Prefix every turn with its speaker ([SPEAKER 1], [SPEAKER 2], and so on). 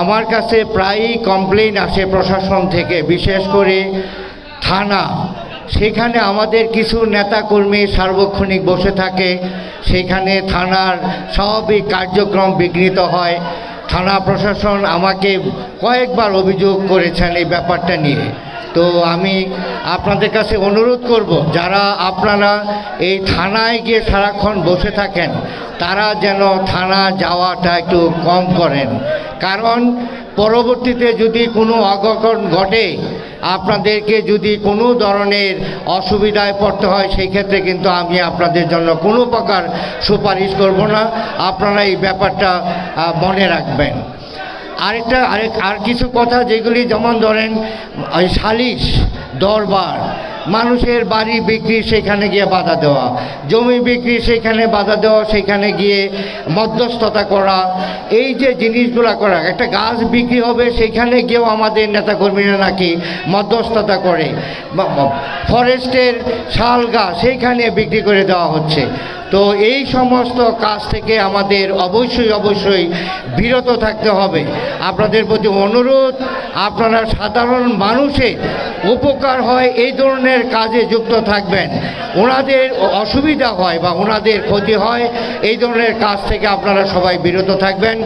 [SPEAKER 1] আমার কাছে প্রায়ই কমপ্লেন আসে প্রশাসন থেকে, বিশেষ করে থানা। সেখানে আমাদের কিছু নেতাকর্মী সার্বক্ষণিক বসে থাকে। সেখানে থানার স্বাভাবিক কার্যক্রম বিঘ্নিত হয়। থানা প্রশাসন আমাকে কয়েকবার অভিযোগ করেছেন এই ব্যাপারটা নিয়ে। তো আমি আপনাদের কাছে অনুরোধ করব, যারা আপনারা এই থানায় গিয়ে সারাক্ষণ বসে থাকেন তারা যেন থানা যাওয়াটা একটু কম করেন। কারণ পরবর্তীতে যদি কোনো অঘটন ঘটে, আপনাদেরকে যদি কোনো ধরনের অসুবিধায় পড়তে হয়, সেই ক্ষেত্রে কিন্তু আমি আপনাদের জন্য কোনো প্রকার সুপারিশ করব না। আপনারা এই ব্যাপারটা মনে রাখবেন। আরেকটা, আরেক, আর কিছু কথা যেগুলি যেমন ধরেন সালিশ দরবার মানুষের বাড়ি বিক্রি সেখানে গিয়ে বাধা দেওয়া, জমি বিক্রি সেখানে বাধা দেওয়া, সেখানে গিয়ে মধ্যস্থতা করা, এই যে জিনিসগুলো করা, একটা গাছ বিক্রি হবে সেখানে গিয়েও আমাদের নেতাকর্মীরা নাকি মধ্যস্থতা করে। ফরেস্টের শাল গাছ সেইখানে বিক্রি করে দেওয়া হচ্ছে। তো এই সমস্ত কাজ থেকে আমাদের অবশ্যই অবশ্যই বিরত থাকতে হবে। আপনাদের প্রতি অনুরোধ, আপনারা সাধারণ মানুষের উপকার হয় এই ধরনের কাজে যুক্ত থাকবেন। ওনাদের অসুবিধা হয় বা ওনাদের ক্ষতি হয়, এই ধরনের কাজ থেকে আপনারা সবাই বিরত থাকবেন।